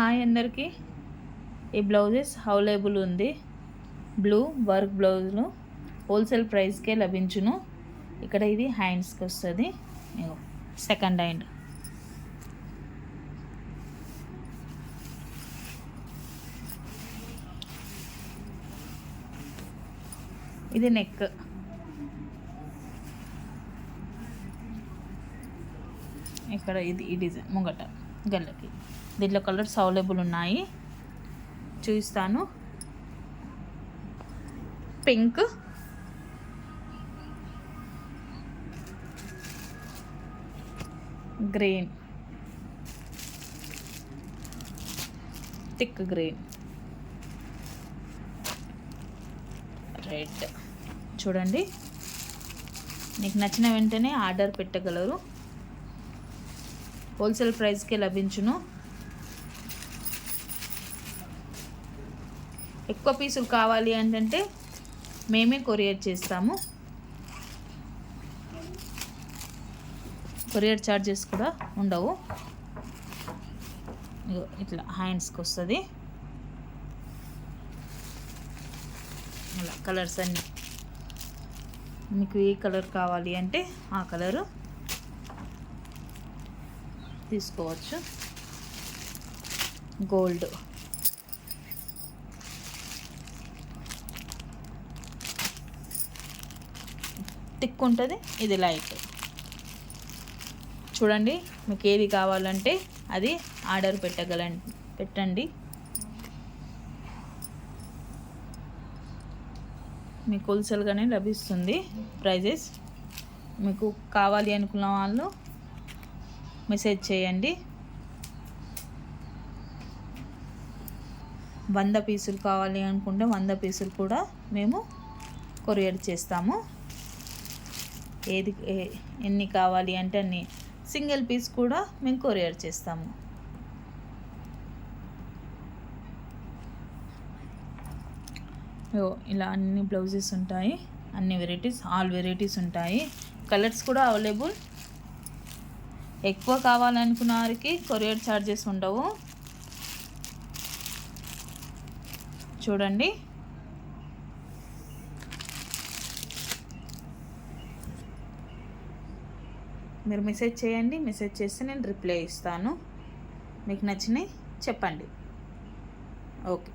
Hi అందరికీ. ఈ blouses available ఉంది. బ్లూ వర్క్ బ్లౌజులు హోల్సేల్ ప్రైస్కే లభించును. ఇక్కడ ఇది హ్యాండ్స్కి వస్తుంది. Second hand. ఇది నెక్. ఇక్కడ ఇది ఈ డిజైన్ ముంగట. గల్లకి దీంట్లో కలర్స్ అవైలబుల్ ఉన్నాయి. చూపిస్తాను. Pink. Green. Thick green. Red. చూడండి. మీకు నచ్చిన వెంటనే ఆర్డర్ పెట్టగలరు. హోల్సేల్ ప్రైస్కే లభించును. ఎక్కువ పీసులు కావాలి అంటే మేమే కొరియర్ చేస్తాము. కొరియర్ ఛార్జెస్ కూడా ఉండవు. ఇట్లా హ్యాండ్స్కి వస్తుంది అలా కలర్స్ అన్నీ. మీకు ఏ కలర్ కావాలి అంటే ఆ కలరు. తీసుకోవచ్చు. గోల్డ్. థిక్ ఉంటుంది ఇది లైట్. చూడండి మీకు ఏది కావాలంటే అది ఆర్డర్ పెట్టగల పెట్టండి. మీకు హోల్సేల్గానే లభిస్తుంది ప్రైజెస్. మీకు కావాలి అనుకున్న వాళ్ళు మెసేజ్ చేయండి. వంద పీసులు కావాలి అనుకుంటే వంద పీసులు కూడా మేము కొరియర్ చేస్తాము. ఏది ఏ- ఎన్ని కావాలి అంటే అన్ని సింగిల్ పీస్ కూడా మేము కొరియర్ చేస్తాము. ఇలా అన్ని బ్లౌజెస్ ఉంటాయి. అన్ని వెరైటీస్ ఆల్ వెరైటీస్ ఉంటాయి. కలర్స్ కూడా అవైలబుల్. ఎక్కువ కావాలనుకున్న వారికి కొరియర్ ఛార్జెస్ ఉండవు. చూడండి. మీరు మెసేజ్ చేయండి మెసేజ్ చేస్తే నేను రిప్లై ఇస్తాను. మీకు నచ్చినాయి చెప్పండి. ఓకే.